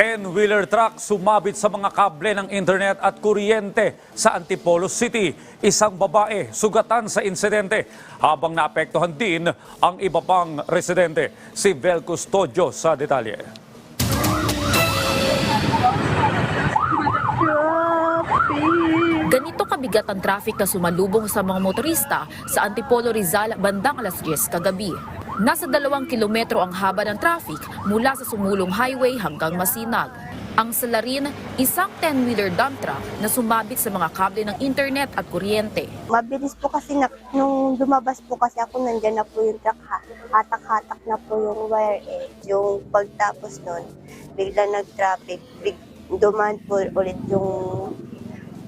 10-wheeler truck sumabit sa mga kable ng internet at kuryente sa Antipolo City. Isang babae sugatan sa insidente habang naapektuhan din ang iba pang residente. Si Vel Custodio sa detalye. Ganito kabigat ang traffic na sumalubong sa mga motorista sa Antipolo Rizal bandang alas 10 kagabi. Nasa dalawang kilometro ang haba ng traffic mula sa sumulong highway hanggang Masinag. Ang salarin, isang 10-wheeler dump truck na sumabit sa mga kable ng internet at kuryente. Mabilis po kasi na, nung lumabas po kasi ako, nandyan na po yung truck, ha- hatak-hatak na po yung wire eh. Yung pagtapos nun, bigla nag-traffic, big, dumaan po ulit yung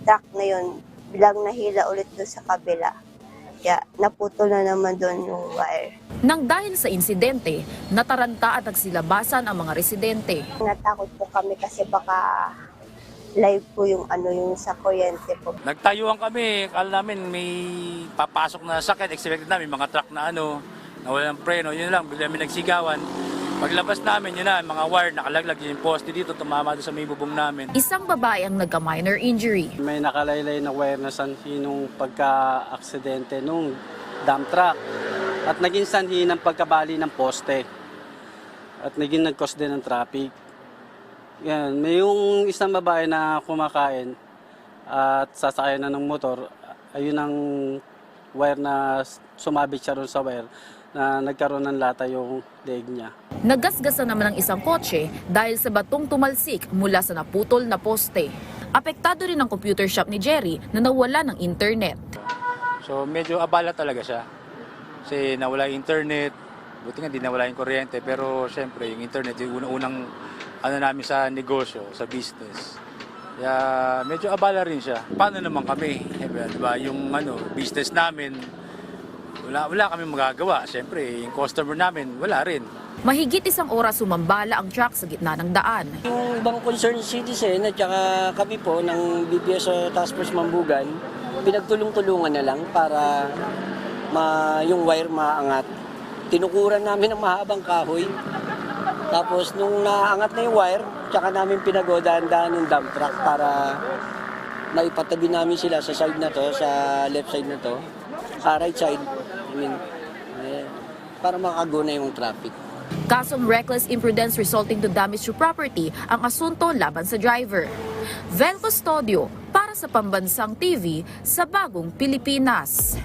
truck na yun, biglang nahila ulit doon sa kabila. Kaya naputol na naman doon yung wire. Nang dahil sa insidente, nataranta at nagsilabasan ang mga residente. Natakot po kami kasi baka live po yung ano yung sa kuryente po. Nagtayuan kami, akala namin may papasok na sakit, expected namin mga truck na ano, na walang preno, yun lang, bigla may nagsigawan. Paglabas namin, yun na, mga wire, nakalaglag yun yung poste dito, tumama doon sa may bubong namin. Isang babae ang nagka-minor injury. May nakalaylay na wire na sanhi nung pagka-aksidente nung dump truck. At naging sanhi ng pagkabali ng poste. At naging nag-cause din ng traffic. Yan, may yung isang babae na kumakain at sasakay na ng motor, ayun ang wire na sumabit siya ron sa wire na nagkaroon ng lata yung leg niya. Nagasgasan naman ang isang kotse dahil sa batong tumalsik mula sa naputol na poste. Apektado rin ang computer shop ni Jerry na nawala ng internet. So medyo abala talaga siya. Kasi nawala yung internet, buti nga di nawala yung kuryente, pero syempre yung internet yung unang-unang ano namin sa negosyo, sa business. Kaya medyo abala rin siya. Paano naman kami? Di ba? Yung ano, business namin, wala, wala kami magagawa. Syempre, yung customer namin, wala rin. Mahigit isang oras sumambala ang truck sa gitna ng daan. Yung ibang concerned citizen at saka kami po ng BPS o Task Force Mambugan, pinagtulong-tulungan na lang para ma, yung wire maangat. Tinukuran namin ng mahabang kahoy. Tapos nung naangat na yung wire, tsaka namin pinagodaan-daan yung dump truck para maipatabi namin sila sa side na to, sa left side na to, sa right side. I mean, para makaguna yung traffic. Kasong reckless imprudence resulting to damage to property ang asunto laban sa driver. Vel Custodio para sa Pambansang TV sa Bagong Pilipinas.